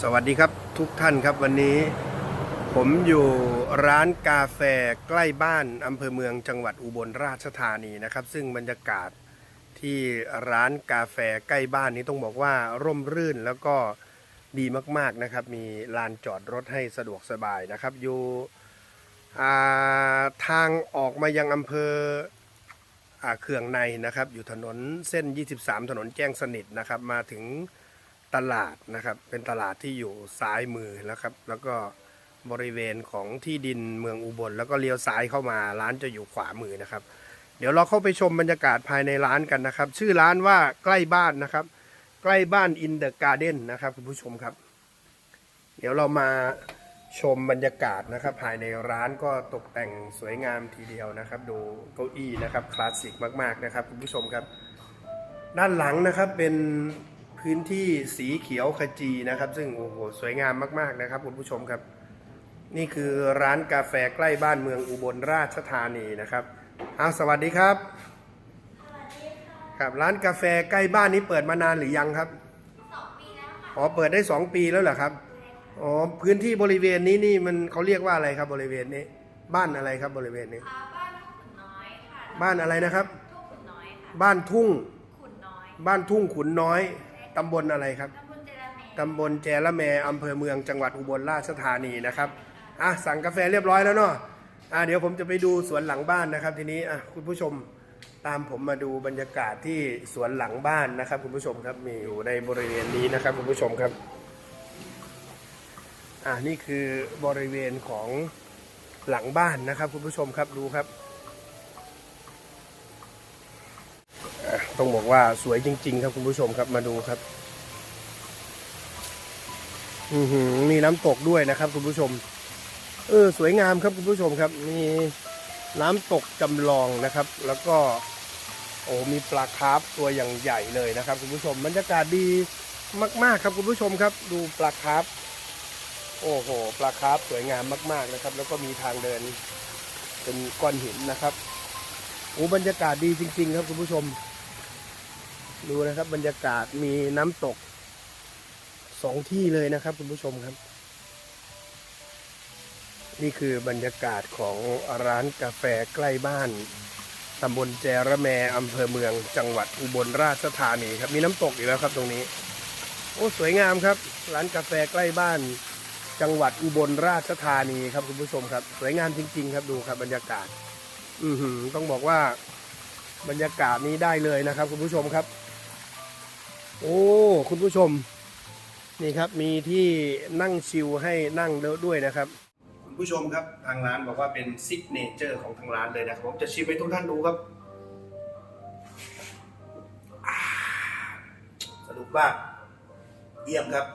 สวัสดีครับทุกท่านครับวันนี้ ผมอยู่ร้านกาแฟใกล้บ้านอำเภอเมืองจังหวัดอุบลราชธานีนะครับ ซึ่งบรรยากาศที่ร้านกาแฟใกล้บ้านนี้ต้องบอกว่าร่มรื่นแล้วก็ดีมากๆนะครับ มีลานจอดรถให้สะดวกสบายนะครับ อยู่ทางออกมายังอำเภออ่าเขื่องในนะครับ อยู่ถนนเส้น 23 ถนนแจ้งสนิทนะครับ มาถึง ตลาดนะครับ เป็นตลาดที่อยู่ซ้ายมือแล้วครับ แล้วก็บริเวณของที่ดินเมืองอุบล แล้วก็เลี้ยวซ้ายเข้ามาร้านจะอยู่ขวามือนะครับ เดี๋ยวเราเข้าไปชมบรรยากาศภายในร้านกันนะครับ ชื่อร้านว่าใกล้บ้านนะครับ ใกล้บ้านอินเดอะการ์เด้นนะครับคุณผู้ชมครับ เดี๋ยวเรามาชมบรรยากาศนะครับ ภายในร้านก็ตกแต่งสวยงามทีเดียวนะครับ ดูเก้าอี้นะครับคลาสสิกมาก ๆนะครับ คุณผู้ชมครับ ด้านหลังนะครับเป็น พื้นที่สีเขียวขจีนะครับ ซึ่งโอ้โหสวยงามมาก ๆนะครับคุณผู้ชมครับ นี่คือร้านกาแฟใกล้บ้านเมืองอุบลราชธานีนะครับอ้าวสวัสดีครับ ครับร้านกาแฟใกล้บ้านนี้เปิดมานานหรือยังครับอ๋อเปิดได้สองปีแล้วเหรอครับอ๋อพื้นที่บริเวณนี้นี่มันเขาเรียกว่าอะไรครับบริเวณนี้ บ้านอะไรครับบริเวณนี้อ่าบ้านทุ่งขุนน้อยค่ะบ้านอะไรนะครับทุ่งขุนน้อยค่ะบ้านทุ่งขุนน้อยบ้านทุ่งขุนน้อย ตำบลอะไรครับตำบลเจริญเมตำบลแจละแมอำเภอเมืองจังหวัดอุบลราชธานีนะครับอะสั่งกาแฟเรียบร้อยแล้วเนาะอะเดี๋ยวผมจะไปดูสวนหลังบ้านนะครับ ทีนี้อะคุณผู้ชมตามผมมาดูบรรยากาศที่สวนหลังบ้านนะครับ คุณผู้ชมครับมีอยู่ในบริเวณนี้นะครับ คุณผู้ชมครับอะนี่คือบริเวณของหลังบ้านนะครับ คุณผู้ชมครับดูครับ ต้องบอกว่าสวยจริง ๆ ครับคุณผู้ชมครับมาดูครับ อือหือมีน้ำตกด้วยนะครับ คุณผู้ชม เออ สวยงามครับคุณผู้ชมครับ มีน้ำตกจำลองนะครับ แล้วก็ โอ้มีปลาคาร์ฟตัวอย่างใหญ่เลยนะครับ คุณผู้ชมบรรยากาศดีมาก ๆ ครับคุณผู้ชมครับ ดูปลาคาร์ฟโอ้โหปลาคาร์ฟสวยงามมาก ๆนะครับ แล้วก็มีทางเดินเป็นก้อนหินนะครับโอ้บรรยากาศดีจริง ๆ ครับคุณผู้ชม ดูนะครับบรรยากาศมีน้ำตกสองที่เลยนะครับ คุณผู้ชมครับ นี่คือบรรยากาศของร้านกาแฟใกล้บ้านตำบลแจระแมอำเภอเมือง จังหวัดอุบลราชธานีครับมีน้ำตกอีกแล้วครับตรงนี้ โอ้สวยงามครับ ร้านกาแฟใกล้บ้าน จังหวัดอุบลราชธานีครับคุณผู้ชมครับ สวยงามจริง ๆ ครับดูครับบรรยากาศ อือหือต้องบอกว่าบรรยากาศนี้ได้เลยนะครับ คุณผู้ชมครับ โอ้ คุณผู้ชม นี่ครับมีที่นั่งชิลให้นั่งด้วยนะครับ คุณผู้ชมครับทางร้านบอกว่าเป็นซิกเนเจอร์ของทางร้านเลยนะครับผมจะชิมให้ทุกท่านดูครับสรุปว่าเยี่ยมครับ